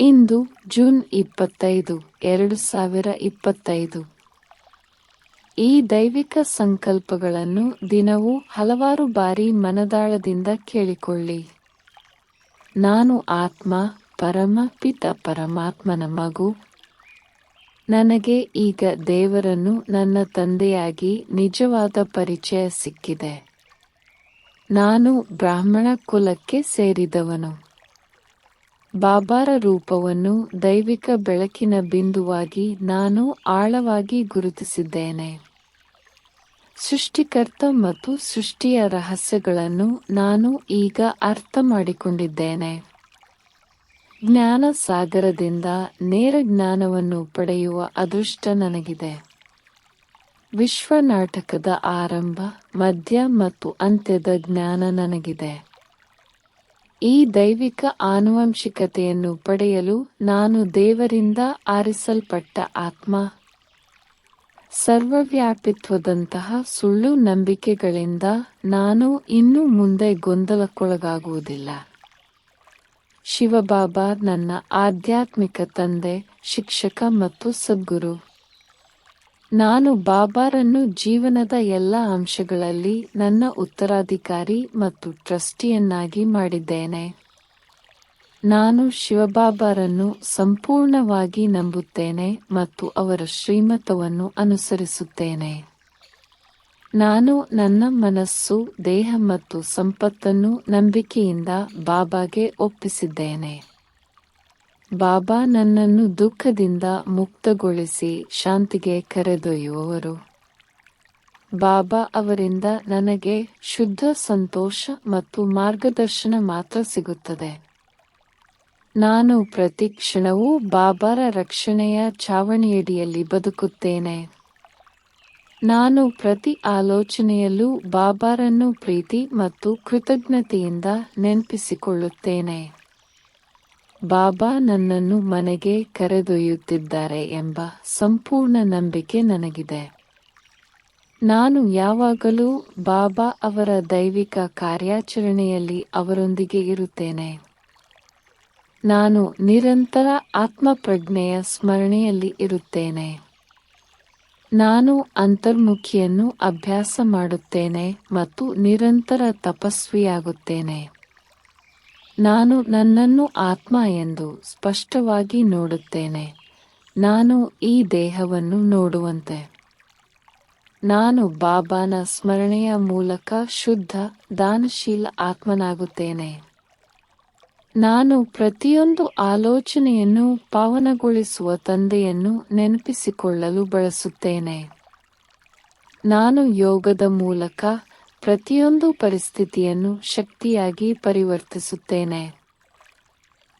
ಇಂದು June ಇಪ್ಪತ್ತೈದು, ಎರಡು ಸಾವಿರ ಇಪ್ಪತ್ತೈದು. ಈ ದೈವಿಕ ಸಂಕಲ್ಪಗಳನ್ನು ದಿನವೂ ಹಲವಾರು ಬಾರಿ ಮನದಾಳದಿಂದ ಕೇಳಿಕೊಳ್ಳಿ. ನಾನು ಆತ್ಮ, ಪರಮ ಪಿತ ಪರಮಾತ್ಮನ ಮಗು. ನನಗೆ ಈಗ ದೇವರನ್ನು ನನ್ನ ತಂದೆಯಾಗಿ ನಿಜವಾದ ಪರಿಚಯ ಸಿಕ್ಕಿದೆ. ನಾನು ಬ್ರಾಹ್ಮಣ ಕುಲಕ್ಕೆ ಸೇರಿದವನು. ಬಾಬಾರ ರೂಪವನ್ನು ದೈವಿಕ ಬೆಳಕಿನ ಬಿಂದುವಾಗಿ ನಾನು ಆಳವಾಗಿ ಗುರುತಿಸಿದ್ದೇನೆ. ಸೃಷ್ಟಿಕರ್ತ ಮತ್ತು ಸೃಷ್ಟಿಯ ರಹಸ್ಯಗಳನ್ನು ನಾನು ಈಗ ಅರ್ಥ ಮಾಡಿಕೊಂಡಿದ್ದೇನೆ. ಜ್ಞಾನ ಸಾಗರದಿಂದ ನೇರ ಜ್ಞಾನವನ್ನು ಪಡೆಯುವ ಅದೃಷ್ಟ ನನಗಿದೆ. ವಿಶ್ವ ನಾಟಕದ ಆರಂಭ, ಮಧ್ಯ ಮತ್ತು ಅಂತ್ಯದ ಜ್ಞಾನ ನನಗಿದೆ. ಈ ದೈವಿಕ ಆನುವಂಶಿಕತೆಯನ್ನು ಪಡೆಯಲು ನಾನು ದೇವರಿಂದ ಆರಿಸಲ್ಪಟ್ಟ ಆತ್ಮ. ಸರ್ವವ್ಯಾಪಿತ್ವದಂತಹ ಸುಳ್ಳು ನಂಬಿಕೆಗಳಿಂದ ನಾನು ಇನ್ನು ಮುಂದೆ ಗೊಂದಲಕ್ಕೊಳಗಾಗುವುದಿಲ್ಲ. ಶಿವಬಾಬಾ ನನ್ನ ಆಧ್ಯಾತ್ಮಿಕ ತಂದೆ, ಶಿಕ್ಷಕ ಮತ್ತು ಸದ್ಗುರು. ನಾನು ಬಾಬಾರನ್ನು ಜೀವನದ ಎಲ್ಲ ಅಂಶಗಳಲ್ಲಿ ನನ್ನ ಉತ್ತರಾಧಿಕಾರಿ ಮತ್ತು ಟ್ರಸ್ಟಿಯನ್ನಾಗಿ ಮಾಡಿದ್ದೇನೆ. ನಾನು ಶಿವಬಾಬಾರನ್ನು ಸಂಪೂರ್ಣವಾಗಿ ನಂಬುತ್ತೇನೆ ಮತ್ತು ಅವರ ಶ್ರೀಮತವನ್ನು ಅನುಸರಿಸುತ್ತೇನೆ. ನಾನು ನನ್ನ ಮನಸ್ಸು, ದೇಹ ಮತ್ತು ಸಂಪತ್ತನ್ನು ನಂಬಿಕೆಯಿಂದ ಬಾಬಾಗೆ ಒಪ್ಪಿಸಿದ್ದೇನೆ. ಬಾಬಾ ನನ್ನನ್ನು ದುಃಖದಿಂದ ಮುಕ್ತಗೊಳಿಸಿ ಶಾಂತಿಗೆ ಕರೆದೊಯ್ಯುವವರು. ಬಾಬಾ ಅವರಿಂದ ನನಗೆ ಶುದ್ಧ ಸಂತೋಷ ಮತ್ತು ಮಾರ್ಗದರ್ಶನ ಮಾತ್ರ ಸಿಗುತ್ತದೆ. ನಾನು ಪ್ರತಿ ಕ್ಷಣವೂ ಬಾಬಾರ ರಕ್ಷಣೆಯ ಛಾವಣಿಯಡಿಯಲ್ಲಿ ಬದುಕುತ್ತೇನೆ. ನಾನು ಪ್ರತಿ ಆಲೋಚನೆಯಲ್ಲೂ ಬಾಬಾರನ್ನು ಪ್ರೀತಿ ಮತ್ತು ಕೃತಜ್ಞತೆಯಿಂದ ನೆನಪಿಸಿಕೊಳ್ಳುತ್ತೇನೆ. ಬಾಬಾ ನನ್ನನ್ನು ಮನೆಗೆ ಕರೆದೊಯ್ಯುತ್ತಿದ್ದಾರೆ ಎಂಬ ಸಂಪೂರ್ಣ ನಂಬಿಕೆ ನನಗಿದೆ. ನಾನು ಯಾವಾಗಲೂ ಬಾಬಾ ಅವರ ದೈವಿಕ ಕಾರ್ಯಾಚರಣೆಯಲ್ಲಿ ಅವರೊಂದಿಗೆ ಇರುತ್ತೇನೆ. ನಾನು ನಿರಂತರ ಆತ್ಮಪ್ರಜ್ಞೆಯ ಸ್ಮರಣೆಯಲ್ಲಿ ಇರುತ್ತೇನೆ. ನಾನು ಅಂತರ್ಮುಖಿಯನ್ನು ಅಭ್ಯಾಸ ಮಾಡುತ್ತೇನೆ ಮತ್ತು ನಿರಂತರ ತಪಸ್ವಿಯಾಗುತ್ತೇನೆ. ನಾನು ನನ್ನನ್ನು ಆತ್ಮ ಎಂದು ಸ್ಪಷ್ಟವಾಗಿ ನೋಡುತ್ತೇನೆ. ನಾನು ಈ ದೇಹವನ್ನು ನೋಡುವಂತೆ. ನಾನು ಬಾಬಾನ ಸ್ಮರಣೆಯ ಮೂಲಕ ಶುದ್ಧ, ದಾನಶೀಲ ಆತ್ಮನಾಗುತ್ತೇನೆ. ನಾನು ಪ್ರತಿಯೊಂದು ಆಲೋಚನೆಯನ್ನು ಪಾವನಗೊಳಿಸುವ ತಂದೆಯನ್ನು ನೆನಪಿಸಿಕೊಳ್ಳಲು ಬಳಸುತ್ತೇನೆ. ನಾನು ಯೋಗದ ಮೂಲಕ ಪ್ರತಿಯೊಂದು ಪರಿಸ್ಥಿತಿಯನ್ನು ಶಕ್ತಿಯಾಗಿ ಪರಿವರ್ತಿಸುತ್ತೇನೆ.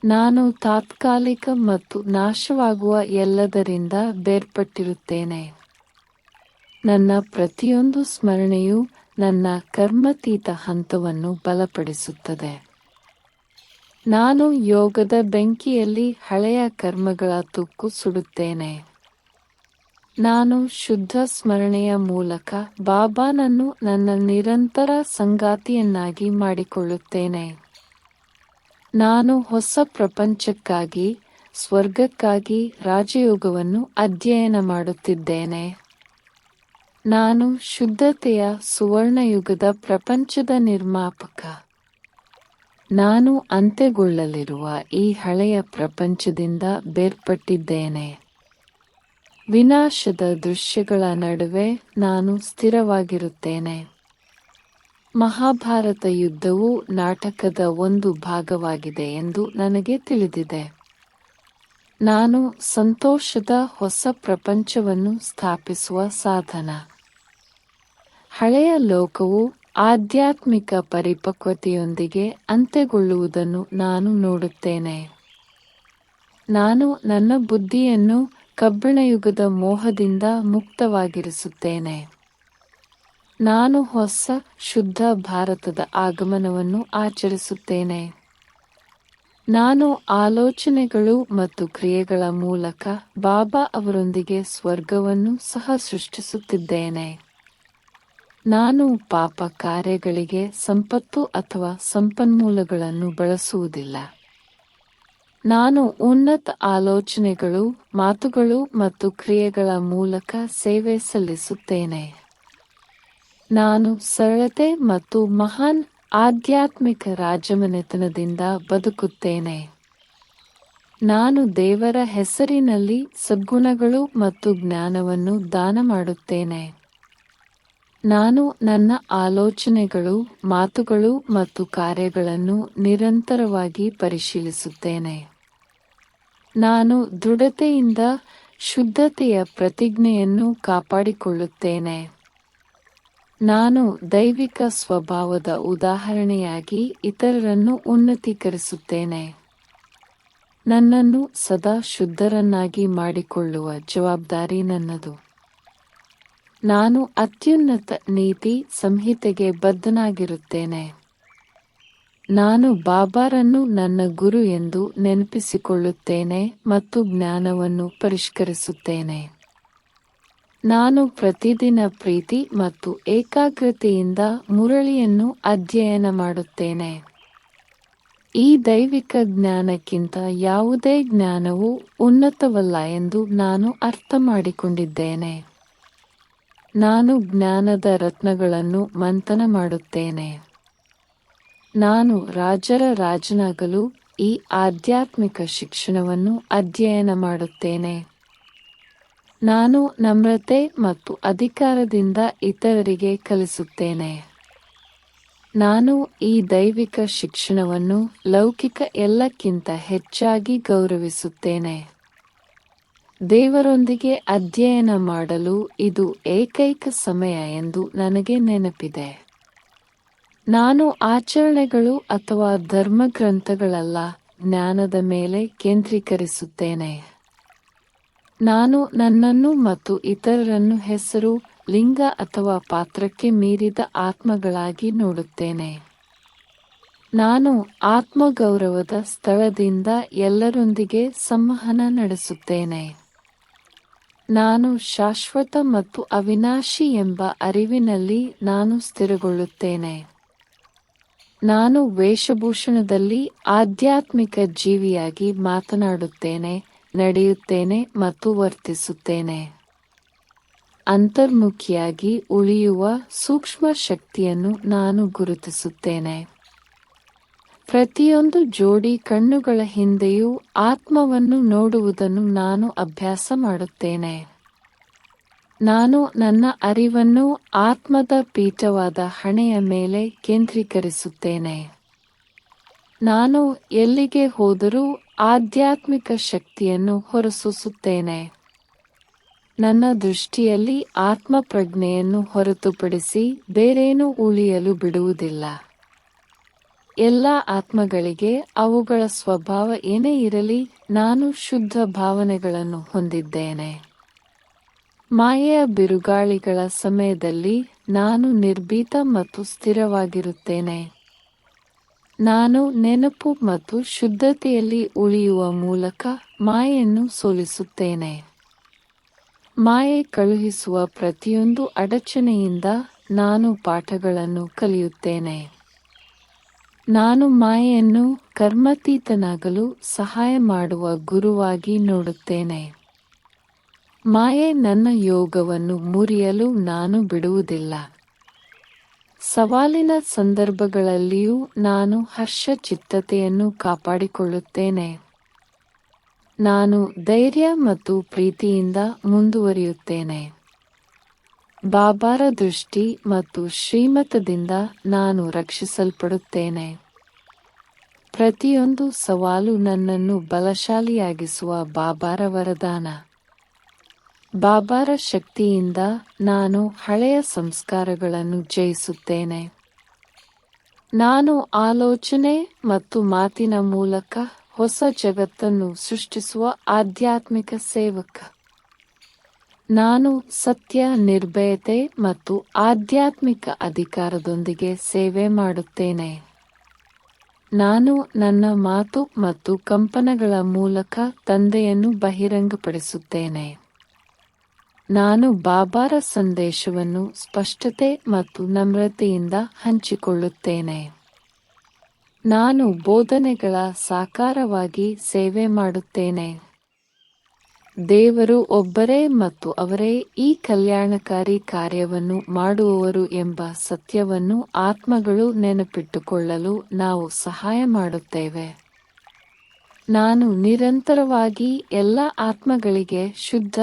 ನಾನು ತಾತ್ಕಾಲಿಕ ಮತ್ತು ನಾಶವಾಗುವ ಎಲ್ಲದರಿಂದ ಬೇರ್ಪಟ್ಟಿರುತ್ತೇನೆ. ನನ್ನ ಪ್ರತಿಯೊಂದು ಸ್ಮರಣೆಯು ನನ್ನ ಕರ್ಮತೀತ ಹಂತವನ್ನು ಬಲಪಡಿಸುತ್ತದೆ. ನಾನು ಯೋಗದ ಬೆಂಕಿಯಲ್ಲಿ ಹಳೆಯ ಕರ್ಮಗಳ ತುಕ್ಕು ಸುಡುತ್ತೇನೆ. ನಾನು ಶುದ್ಧ ಸ್ಮರಣೆಯ ಮೂಲಕ ಬಾಬಾನನ್ನು ನನ್ನ ನಿರಂತರ ಸಂಗಾತಿಯನ್ನಾಗಿ ಮಾಡಿಕೊಳ್ಳುತ್ತೇನೆ. ನಾನು ಹೊಸ ಪ್ರಪಂಚಕ್ಕಾಗಿ, ಸ್ವರ್ಗಕ್ಕಾಗಿ ರಾಜಯೋಗವನ್ನು ಅಧ್ಯಯನ ಮಾಡುತ್ತಿದ್ದೇನೆ. ನಾನು ಶುದ್ಧತೆಯ ಸುವರ್ಣಯುಗದ ಪ್ರಪಂಚದ ನಿರ್ಮಾಪಕ. ನಾನು ಅಂತ್ಯಗೊಳ್ಳಲಿರುವ ಈ ಹಳೆಯ ಪ್ರಪಂಚದಿಂದ ಬೇರ್ಪಟ್ಟಿದ್ದೇನೆ. ವಿನಾಶದ ದೃಶ್ಯಗಳ ನಡುವೆ ನಾನು ಸ್ಥಿರವಾಗಿರುತ್ತೇನೆ. ಮಹಾಭಾರತ ಯುದ್ಧವು ನಾಟಕದ ಒಂದು ಭಾಗವಾಗಿದೆ ಎಂದು ನನಗೆ ತಿಳಿದಿದೆ. ನಾನು ಸಂತೋಷದ ಹೊಸ ಪ್ರಪಂಚವನ್ನು ಸ್ಥಾಪಿಸುವ ಸಾಧನ. ಹಳೆಯ ಲೋಕವು ಆಧ್ಯಾತ್ಮಿಕ ಪರಿಪಕ್ವತೆಯೊಂದಿಗೆ ಅಂತ್ಯಗೊಳ್ಳುವುದನ್ನು ನಾನು ನೋಡುತ್ತೇನೆ. ನಾನು ನನ್ನ ಬುದ್ಧಿಯನ್ನು ಕಬ್ಬಿಣಯುಗದ ಮೋಹದಿಂದ ಮುಕ್ತವಾಗಿರಿಸುತ್ತೇನೆ. ನಾನು ಹೊಸ, ಶುದ್ಧ ಭಾರತದ ಆಗಮನವನ್ನು ಆಚರಿಸುತ್ತೇನೆ. ನಾನು ಆಲೋಚನೆಗಳು ಮತ್ತು ಕ್ರಿಯೆಗಳ ಮೂಲಕ ಬಾಬಾ ಅವರೊಂದಿಗೆ ಸ್ವರ್ಗವನ್ನು ಸಹ ಸೃಷ್ಟಿಸುತ್ತಿದ್ದೇನೆ. ನಾನು ಪಾಪ ಕಾರ್ಯಗಳಿಗೆ ಸಂಪತ್ತು ಅಥವಾ ಸಂಪನ್ಮೂಲಗಳನ್ನು ಬಳಸುವುದಿಲ್ಲ. ನಾನು ಉನ್ನತ ಆಲೋಚನೆಗಳು, ಮಾತುಗಳು ಮತ್ತು ಕ್ರಿಯೆಗಳ ಮೂಲಕ ಸೇವೆ ಸಲ್ಲಿಸುತ್ತೇನೆ. ನಾನು ಸರಳತೆ ಮತ್ತು ಮಹಾನ್ ಆಧ್ಯಾತ್ಮಿಕ ರಾಜಮನೆತನದಿಂದ ಬದುಕುತ್ತೇನೆ. ನಾನು ದೇವರ ಹೆಸರಿನಲ್ಲಿ ಸದ್ಗುಣಗಳು ಮತ್ತು ಜ್ಞಾನವನ್ನು ದಾನ ಮಾಡುತ್ತೇನೆ. ನಾನು ನನ್ನ ಆಲೋಚನೆಗಳು, ಮಾತುಗಳು ಮತ್ತು ಕಾರ್ಯಗಳನ್ನು ನಿರಂತರವಾಗಿ ಪರಿಶೀಲಿಸುತ್ತೇನೆ. ನಾನು ದೃಢತೆಯಿಂದ ಶುದ್ಧತೆಯ ಪ್ರತಿಜ್ಞೆಯನ್ನು ಕಾಪಾಡಿಕೊಳ್ಳುತ್ತೇನೆ. ನಾನು ದೈವಿಕ ಸ್ವಭಾವದ ಉದಾಹರಣೆಯಾಗಿ ಇತರರನ್ನು ಉನ್ನತೀಕರಿಸುತ್ತೇನೆ. ನನ್ನನ್ನು ಸದಾ ಶುದ್ಧರನ್ನಾಗಿ ಮಾಡಿಕೊಳ್ಳುವ ಜವಾಬ್ದಾರಿ ನನ್ನದು. ನಾನು ಅತ್ಯುನ್ನತ ನೀತಿ ಸಂಹಿತೆಗೆ ಬದ್ಧನಾಗಿರುತ್ತೇನೆ. ನಾನು ಬಾಬಾರನ್ನು ನನ್ನ ಗುರು ಎಂದು ನೆನಪಿಸಿಕೊಳ್ಳುತ್ತೇನೆ ಮತ್ತು ಜ್ಞಾನವನ್ನು ಪರಿಷ್ಕರಿಸುತ್ತೇನೆ. ನಾನು ಪ್ರತಿದಿನ ಪ್ರೀತಿ ಮತ್ತು ಏಕಾಗ್ರತೆಯಿಂದ ಮುರಳಿಯನ್ನು ಅಧ್ಯಯನ ಮಾಡುತ್ತೇನೆ. ಈ ದೈವಿಕ ಜ್ಞಾನಕ್ಕಿಂತ ಯಾವುದೇ ಜ್ಞಾನವು ಉನ್ನತವಲ್ಲ ಎಂದು ನಾನು ಅರ್ಥ ಮಾಡಿಕೊಂಡಿದ್ದೇನೆ ನಾನು ಜ್ಞಾನದ ರತ್ನಗಳನ್ನು ಮಂಥನ ಮಾಡುತ್ತೇನೆ. ನಾನು ರಾಜರ ರಾಜನಾಗಲು ಈ ಆಧ್ಯಾತ್ಮಿಕ ಶಿಕ್ಷಣವನ್ನು ಅಧ್ಯಯನ ಮಾಡುತ್ತೇನೆ. ನಾನು ನಮ್ರತೆ ಮತ್ತು ಅಧಿಕಾರದಿಂದ ಇತರರಿಗೆ ಕಲಿಸುತ್ತೇನೆ. ನಾನು ಈ ದೈವಿಕ ಶಿಕ್ಷಣವನ್ನು ಲೌಕಿಕ ಎಲ್ಲಕ್ಕಿಂತ ಹೆಚ್ಚಾಗಿ ಗೌರವಿಸುತ್ತೇನೆ. ದೇವರೊಂದಿಗೆ ಅಧ್ಯಯನ ಮಾಡಲು ಇದು ಏಕೈಕ ಸಮಯ ಎಂದು ನನಗೆ ನೆನಪಿದೆ. ನಾನು ಆಚರಣೆಗಳು ಅಥವಾ ಧರ್ಮ ಗ್ರಂಥಗಳಲ್ಲ ಜ್ಞಾನದ ಮೇಲೆ ಕೇಂದ್ರೀಕರಿಸುತ್ತೇನೆ. ನಾನು ನನ್ನನ್ನು ಮತ್ತು ಇತರರನ್ನು ಹೆಸರು, ಲಿಂಗ ಅಥವಾ ಪಾತ್ರಕ್ಕೆ ಮೀರಿದ ಆತ್ಮಗಳಾಗಿ ನೋಡುತ್ತೇನೆ. ನಾನು ಆತ್ಮಗೌರವದ ಸ್ಥಳದಿಂದ ಎಲ್ಲರೊಂದಿಗೆ ಸಂವಹನ ನಡೆಸುತ್ತೇನೆ. ನಾನು ಶಾಶ್ವತ ಮತ್ತು ಅವಿನಾಶಿ ಎಂಬ ಅರಿವಿನಲ್ಲಿ ನಾನು ಸ್ಥಿರಗೊಳ್ಳುತ್ತೇನೆ. ನಾನು ವೇಷಭೂಷಣದಲ್ಲಿ ಆಧ್ಯಾತ್ಮಿಕ ಜೀವಿಯಾಗಿ ಮಾತನಾಡುತ್ತೇನೆ, ನಡೆಯುತ್ತೇನೆ ಮತ್ತು ವರ್ತಿಸುತ್ತೇನೆ. ಅಂತರ್ಮುಖಿಯಾಗಿ ಉಳಿಯುವ ಸೂಕ್ಷ್ಮ ಶಕ್ತಿಯನ್ನು ನಾನು ಗುರುತಿಸುತ್ತೇನೆ. ಪ್ರತಿಯೊಂದು ಜೋಡಿ ಕಣ್ಣುಗಳ ಹಿಂದೆಯೂ ಆತ್ಮವನ್ನು ನೋಡುವುದನ್ನು ನಾನು ಅಭ್ಯಾಸ ಮಾಡುತ್ತೇನೆ. ನಾನು ನನ್ನ ಅರಿವನ್ನು ಆತ್ಮದ ಪೀಠವಾದ ಹಣೆಯ ಮೇಲೆ ಕೇಂದ್ರೀಕರಿಸುತ್ತೇನೆ. ನಾನು ಎಲ್ಲಿಗೆ ಹೋದರೂ ಆಧ್ಯಾತ್ಮಿಕ ಶಕ್ತಿಯನ್ನು ಹೊರಸೂಸುತ್ತೇನೆ. ನನ್ನ ದೃಷ್ಟಿಯಲ್ಲಿ ಆತ್ಮ ಪ್ರಜ್ಞೆಯನ್ನು ಹೊರತುಪಡಿಸಿ ಬೇರೇನೂ ಉಳಿಯಲು ಬಿಡುವುದಿಲ್ಲ. ಎಲ್ಲ ಆತ್ಮಗಳಿಗೆ ಅವುಗಳ ಸ್ವಭಾವ ಏನೇ ಇರಲಿ, ನಾನು ಶುದ್ಧ ಭಾವನೆಗಳನ್ನು ಹೊಂದಿದ್ದೇನೆ. ಮಾಯೆಯ ಬಿರುಗಾಳಿಗಳ ಸಮಯದಲ್ಲಿ ನಾನು ನಿರ್ಭೀತ ಮತ್ತು ಸ್ಥಿರವಾಗಿರುತ್ತೇನೆ. ನಾನು ನೆನಪು ಮತ್ತು ಶುದ್ಧತೆಯಲ್ಲಿ ಉಳಿಯುವ ಮೂಲಕ ಮಾಯೆಯನ್ನು ಸೋಲಿಸುತ್ತೇನೆ. ಮಾಯೆ ಕಳುಹಿಸುವ ಪ್ರತಿಯೊಂದು ಅಡಚಣೆಯಿಂದ ನಾನು ಪಾಠಗಳನ್ನು ಕಲಿಯುತ್ತೇನೆ. ನಾನು ಮಾಯೆಯನ್ನು ಕರ್ಮತೀತನಾಗಲು ಸಹಾಯ ಮಾಡುವ ಗುರುವಾಗಿ ನೋಡುತ್ತೇನೆ. ಮಾಯೆ ನನ್ನ ಯೋಗವನ್ನು ಮುರಿಯಲು ನಾನು ಬಿಡುವುದಿಲ್ಲ. ಸವಾಲಿನ ಸಂದರ್ಭಗಳಲ್ಲಿಯೂ ನಾನು ಹರ್ಷ ಚಿತ್ತತೆಯನ್ನು ಕಾಪಾಡಿಕೊಳ್ಳುತ್ತೇನೆ. ನಾನು ಧೈರ್ಯ ಮತ್ತು ಪ್ರೀತಿಯಿಂದ ಮುಂದುವರಿಯುತ್ತೇನೆ. ಬಾಬಾರ ದೃಷ್ಟಿ ಮತ್ತು ಶ್ರೀಮತದಿಂದ ನಾನು ರಕ್ಷಿಸಲ್ಪಡುತ್ತೇನೆ. ಪ್ರತಿಯೊಂದು ಸವಾಲು ನನ್ನನ್ನು ಬಲಶಾಲಿಯಾಗಿಸುವ ಬಾಬಾರ ವರದಾನ. ಬಾಬಾರ ಶಕ್ತಿಯಿಂದ ನಾನು ಹಳೆಯ ಸಂಸ್ಕಾರಗಳನ್ನು ಜಯಿಸುತ್ತೇನೆ. ನಾನು ಆಲೋಚನೆ ಮತ್ತು ಮಾತಿನ ಮೂಲಕ ಹೊಸ ಜಗತ್ತನ್ನು ಸೃಷ್ಟಿಸುವ ಆಧ್ಯಾತ್ಮಿಕ ಸೇವಕ. ನಾನು ಸತ್ಯ, ನಿರ್ಭಯತೆ ಮತ್ತು ಆಧ್ಯಾತ್ಮಿಕ ಅಧಿಕಾರದೊಂದಿಗೆ ಸೇವೆ ಮಾಡುತ್ತೇನೆ. ನಾನು ನನ್ನ ಮಾತು ಮತ್ತು ಕಂಪನಗಳ ಮೂಲಕ ತಂದೆಯನ್ನು ಬಹಿರಂಗಪಡಿಸುತ್ತೇನೆ. ನಾನು ಬಾಬಾರ ಸಂದೇಶವನ್ನು ಸ್ಪಷ್ಟತೆ ಮತ್ತು ನಮ್ರತೆಯಿಂದ ಹಂಚಿಕೊಳ್ಳುತ್ತೇನೆ. ನಾನು ಬೋಧನೆಗಳ ಸಾಕಾರವಾಗಿ ಸೇವೆ ಮಾಡುತ್ತೇನೆ. ದೇವರು ಒಬ್ಬರೇ ಮತ್ತು ಅವರೇ ಈ ಕಲ್ಯಾಣಕಾರಿ ಕಾರ್ಯವನ್ನು ಮಾಡುವವರು ಎಂಬ ಸತ್ಯವನ್ನು ಆತ್ಮಗಳು ನೆನಪಿಟ್ಟುಕೊಳ್ಳಲು ನಾವು ಸಹಾಯ ಮಾಡುತ್ತೇವೆ. ನಾನು ನಿರಂತರವಾಗಿ ಎಲ್ಲ ಆತ್ಮಗಳಿಗೆ ಶುದ್ಧ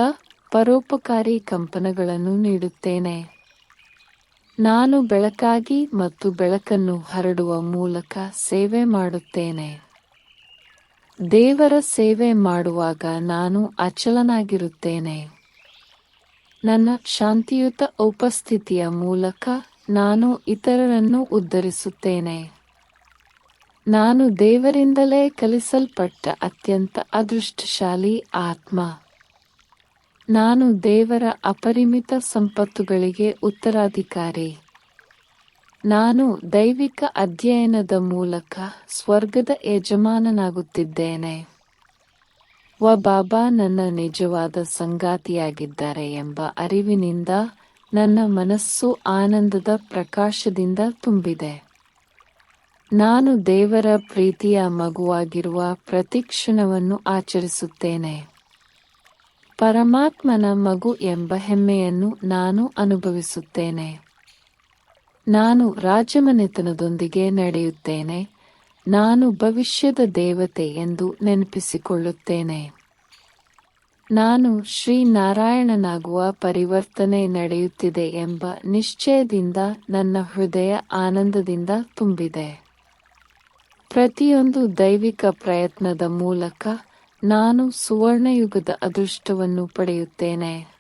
ಪರೋಪಕಾರಿ ಕಂಪನಗಳನ್ನು ನೀಡುತ್ತೇನೆ. ನಾನು ಬೆಳಕಾಗಿ ಮತ್ತು ಬೆಳಕನ್ನು ಹರಡುವ ಮೂಲಕ ಸೇವೆ ಮಾಡುತ್ತೇನೆ. ದೇವರ ಸೇವೆ ಮಾಡುವಾಗ ನಾನು ಅಚಲನಾಗಿರುತ್ತೇನೆ. ನನ್ನ ಶಾಂತಿಯುತ ಉಪಸ್ಥಿತಿಯ ಮೂಲಕ ನಾನು ಇತರರನ್ನು ಉದ್ಧರಿಸುತ್ತೇನೆ. ನಾನು ದೇವರಿಂದಲೇ ಕಲಿಸಲ್ಪಟ್ಟ ಅತ್ಯಂತ ಅದೃಷ್ಟಶಾಲಿ ಆತ್ಮ. ನಾನು ದೇವರ ಅಪರಿಮಿತ ಸಂಪತ್ತುಗಳಿಗೆ ಉತ್ತರಾಧಿಕಾರಿ. ನಾನು ದೈವಿಕ ಅಧ್ಯಯನದ ಮೂಲಕ ಸ್ವರ್ಗದ ಯಜಮಾನನಾಗುತ್ತಿದ್ದೇನೆ. ವ ಬಾಬಾ ನನ್ನ ನಿಜವಾದ ಸಂಗಾತಿಯಾಗಿದ್ದಾರೆ ಎಂಬ ಅರಿವಿನಿಂದ ನನ್ನ ಮನಸ್ಸು ಆನಂದದ ಪ್ರಕಾಶದಿಂದ ತುಂಬಿದೆ. ನಾನು ದೇವರ ಪ್ರೀತಿಯ ಮಗುವಾಗಿರುವ ಪ್ರತಿಕ್ಷಣವನ್ನು ಆಚರಿಸುತ್ತೇನೆ. ಪರಮಾತ್ಮನ ಮಗು ಎಂಬ ಹೆಮ್ಮೆಯನ್ನು ನಾನು ಅನುಭವಿಸುತ್ತೇನೆ. ನಾನು ರಾಜಮನೆತನದೊಂದಿಗೆ ನಡೆಯುತ್ತೇನೆ. ನಾನು ಭವಿಷ್ಯದ ದೇವತೆ ಎಂದು ನೆನಪಿಸಿಕೊಳ್ಳುತ್ತೇನೆ. ನಾನು ಶ್ರೀನಾರಾಯಣನಾಗುವ ಪರಿವರ್ತನೆ ನಡೆಯುತ್ತಿದೆ ಎಂಬ ನಿಶ್ಚಯದಿಂದ ನನ್ನ ಹೃದಯ ಆನಂದದಿಂದ ತುಂಬಿದೆ. ಪ್ರತಿಯೊಂದು ದೈವಿಕ ಪ್ರಯತ್ನದ ಮೂಲಕ ನಾನು ಸುವರ್ಣಯುಗದ ಅದೃಷ್ಟವನ್ನು ಪಡೆಯುತ್ತೇನೆ.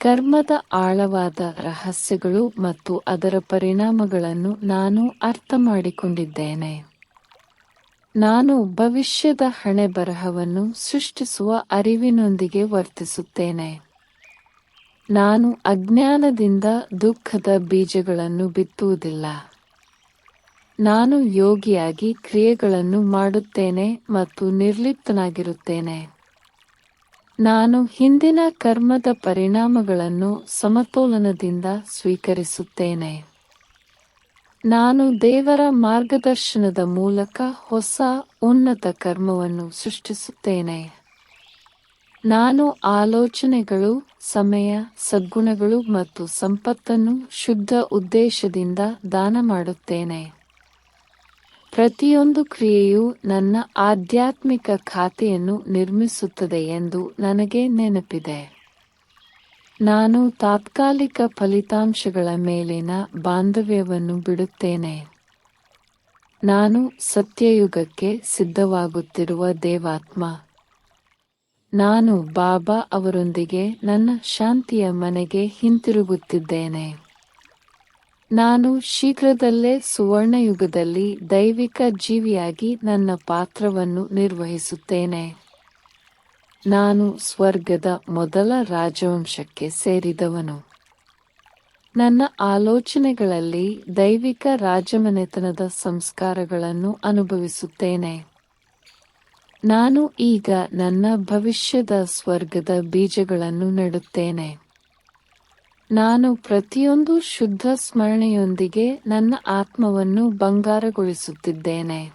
ಕರ್ಮದ ಆಳವಾದ ರಹಸ್ಯಗಳು ಮತ್ತು ಅದರ ಪರಿಣಾಮಗಳನ್ನು ನಾನು ಅರ್ಥ ಮಾಡಿಕೊಂಡಿದ್ದೇನೆ ನಾನು ಭವಿಷ್ಯದ ಹಣೆಬರಹವನ್ನು ಸೃಷ್ಟಿಸುವ ಅರಿವಿನೊಂದಿಗೆ ವರ್ತಿಸುತ್ತೇನೆ. ನಾನು ಅಜ್ಞಾನದಿಂದ ದುಃಖದ ಬೀಜಗಳನ್ನು ಬಿತ್ತುವುದಿಲ್ಲ. ನಾನು ಯೋಗಿಯಾಗಿ ಕ್ರಿಯೆಗಳನ್ನು ಮಾಡುತ್ತೇನೆ ಮತ್ತು ನಿರ್ಲಿಪ್ತನಾಗಿರುತ್ತೇನೆ. ನಾನು ಹಿಂದಿನ ಕರ್ಮದ ಪರಿಣಾಮಗಳನ್ನು ಸಮತೋಲನದಿಂದ ಸ್ವೀಕರಿಸುತ್ತೇನೆ. ನಾನು ದೇವರ ಮಾರ್ಗದರ್ಶನದ ಮೂಲಕ ಹೊಸ ಉನ್ನತ ಕರ್ಮವನ್ನು ಸೃಷ್ಟಿಸುತ್ತೇನೆ. ನಾನು ಆಲೋಚನೆಗಳು, ಸಮಯ, ಸದ್ಗುಣಗಳು ಮತ್ತು ಸಂಪತ್ತನ್ನು ಶುದ್ಧ ಉದ್ದೇಶದಿಂದ ದಾನ ಮಾಡುತ್ತೇನೆ. ಪ್ರತಿಯೊಂದು ಕ್ರಿಯೆಯು ನನ್ನ ಆಧ್ಯಾತ್ಮಿಕ ಖಾತೆಯನ್ನು ನಿರ್ಮಿಸುತ್ತದೆ ಎಂದು ನನಗೆ ನೆನಪಿದೆ. ನಾನು ತಾತ್ಕಾಲಿಕ ಫಲಿತಾಂಶಗಳ ಮೇಲಿನ ಬಾಂಧವ್ಯವನ್ನು ಬಿಡುತ್ತೇನೆ. ನಾನು ಸತ್ಯಯುಗಕ್ಕೆ ಸಿದ್ಧವಾಗುತ್ತಿರುವ ದೇವಾತ್ಮ. ನಾನು ಬಾಬಾ ಅವರೊಂದಿಗೆ ನನ್ನ ಶಾಂತಿಯ ಮನೆಗೆ ಹಿಂತಿರುಗುತ್ತಿದ್ದೇನೆ. ನಾನು ಶೀಘ್ರದಲ್ಲೇ ಸುವರ್ಣಯುಗದಲ್ಲಿ ದೈವಿಕ ಜೀವಿಯಾಗಿ ನನ್ನ ಪಾತ್ರವನ್ನು ನಿರ್ವಹಿಸುತ್ತೇನೆ. ನಾನು ಸ್ವರ್ಗದ ಮೊದಲ ರಾಜವಂಶಕ್ಕೆ ಸೇರಿದವನು. ನನ್ನ ಆಲೋಚನೆಗಳಲ್ಲಿ ದೈವಿಕ ರಾಜಮನೆತನದ ಸಂಸ್ಕಾರಗಳನ್ನು ಅನುಭವಿಸುತ್ತೇನೆ. ನಾನು ಈಗ ನನ್ನ ಭವಿಷ್ಯದ ಸ್ವರ್ಗದ ಬೀಜಗಳನ್ನು ನೆಡುತ್ತೇನೆ. ನಾನು ಪ್ರತಿಯೊಂದು ಶುದ್ಧ ಸ್ಮರಣೆಯೊಂದಿಗೆ ನನ್ನ ಆತ್ಮವನ್ನು ಬಂಗಾರಗೊಳಿಸುತ್ತಿದ್ದೇನೆ.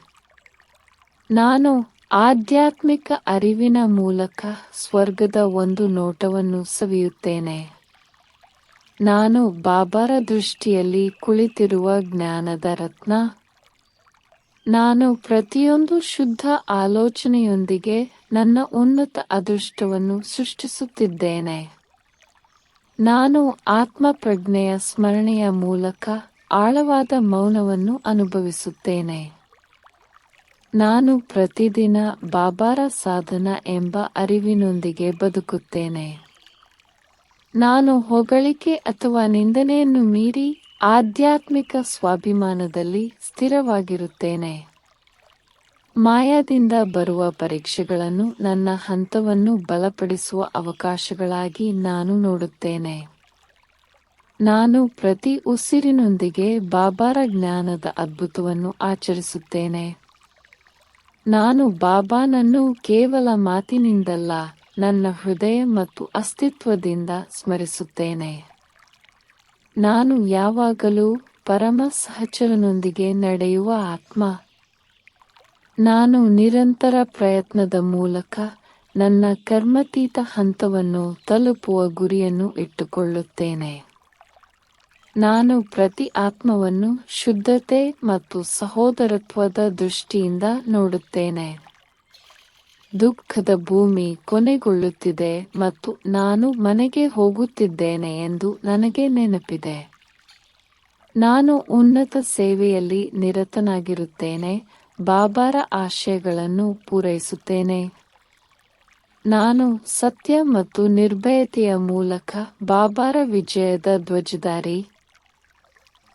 ನಾನು ಆಧ್ಯಾತ್ಮಿಕ ಅರಿವಿನ ಮೂಲಕ ಸ್ವರ್ಗದ ಒಂದು ನೋಟವನ್ನು ಸವಿಯುತ್ತೇನೆ. ನಾನು ಬಾಬಾರ ದೃಷ್ಟಿಯಲ್ಲಿ ಕುಳಿತಿರುವ ಜ್ಞಾನದ ರತ್ನ. ನಾನು ಪ್ರತಿಯೊಂದು ಶುದ್ಧ ಆಲೋಚನೆಯೊಂದಿಗೆ ನನ್ನ ಉನ್ನತ ಅದೃಷ್ಟವನ್ನು ಸೃಷ್ಟಿಸುತ್ತಿದ್ದೇನೆ. ನಾನು ಆತ್ಮಪ್ರಜ್ಞೆಯ ಸ್ಮರಣೆಯ ಮೂಲಕ ಆಳವಾದ ಮೌನವನ್ನು ಅನುಭವಿಸುತ್ತೇನೆ. ನಾನು ಪ್ರತಿದಿನ ಬಾಬಾರ ಸಾಧನ ಎಂಬ ಅರಿವಿನೊಂದಿಗೆ ಬದುಕುತ್ತೇನೆ. ನಾನು ಹೊಗಳಿಕೆ ಅಥವಾ ನಿಂದನೆಯನ್ನು ಮೀರಿ ಆಧ್ಯಾತ್ಮಿಕ ಸ್ವಾಭಿಮಾನದಲ್ಲಿ ಸ್ಥಿರವಾಗಿರುತ್ತೇನೆ. ಮಾಯಾದಿಂದ ಬರುವ ಪರೀಕ್ಷೆಗಳನ್ನು ನನ್ನ ಹಂತವನ್ನು ಬಲಪಡಿಸುವ ಅವಕಾಶಗಳಾಗಿ ನಾನು ನೋಡುತ್ತೇನೆ. ನಾನು ಪ್ರತಿ ಉಸಿರಿನೊಂದಿಗೆ ಬಾಬಾರ ಜ್ಞಾನದ ಅದ್ಭುತವನ್ನು ಆಚರಿಸುತ್ತೇನೆ. ನಾನು ಬಾಬಾನನ್ನು ಕೇವಲ ಮಾತಿನಿಂದಲ್ಲ, ನನ್ನ ಹೃದಯ ಮತ್ತು ಅಸ್ತಿತ್ವದಿಂದ ಸ್ಮರಿಸುತ್ತೇನೆ. ನಾನು ಯಾವಾಗಲೂ ಪರಮ ಸಹಚರನೊಂದಿಗೆ ನಡೆಯುವ ಆತ್ಮ ನಾನು ನಿರಂತರ ಪ್ರಯತ್ನದ ಮೂಲಕ ನನ್ನ ಕರ್ಮತೀತ ಹಂತವನ್ನು ತಲುಪುವ ಗುರಿಯನ್ನು ಇಟ್ಟುಕೊಳ್ಳುತ್ತೇನೆ. ನಾನು ಪ್ರತಿ ಆತ್ಮವನ್ನು ಶುದ್ಧತೆ ಮತ್ತು ಸಹೋದರತ್ವದ ದೃಷ್ಟಿಯಿಂದ ನೋಡುತ್ತೇನೆ. ದುಃಖದ ಭೂಮಿ ಕೊನೆಗೊಳ್ಳುತ್ತಿದೆ ಮತ್ತು ನಾನು ಮನೆಗೆ ಹೋಗುತ್ತಿದ್ದೇನೆ ಎಂದು ನನಗೆ ನೆನಪಿದೆ. ನಾನು ಉನ್ನತ ಸೇವೆಯಲ್ಲಿ ನಿರತನಾಗಿರುತ್ತೇನೆ ಬಾಬಾರ ಆಶಯಗಳನ್ನು ಪೂರೈಸುತ್ತೇನೆ. ನಾನು ಸತ್ಯ ಮತ್ತು ನಿರ್ಭಯತೆಯ ಮೂಲಕ ಬಾಬಾರ ವಿಜಯದ ಧ್ವಜಧಾರಿ.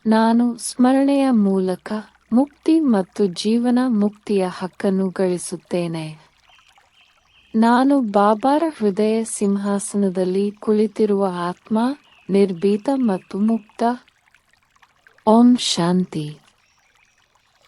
ನಾನು ಸ್ಮರಣೆಯ ಮೂಲಕ ಮುಕ್ತಿ ಮತ್ತು ಜೀವನ ಮುಕ್ತಿಯ ಹಕ್ಕನ್ನು ಗಳಿಸುತ್ತೇನೆ. ನಾನು ಬಾಬಾರ ಹೃದಯ ಸಿಂಹಾಸನದಲ್ಲಿ ಕುಳಿತಿರುವ ಆತ್ಮ ನಿರ್ಭೀತ ಮತ್ತು ಮುಕ್ತ. ಓಂ ಶಾಂತಿ.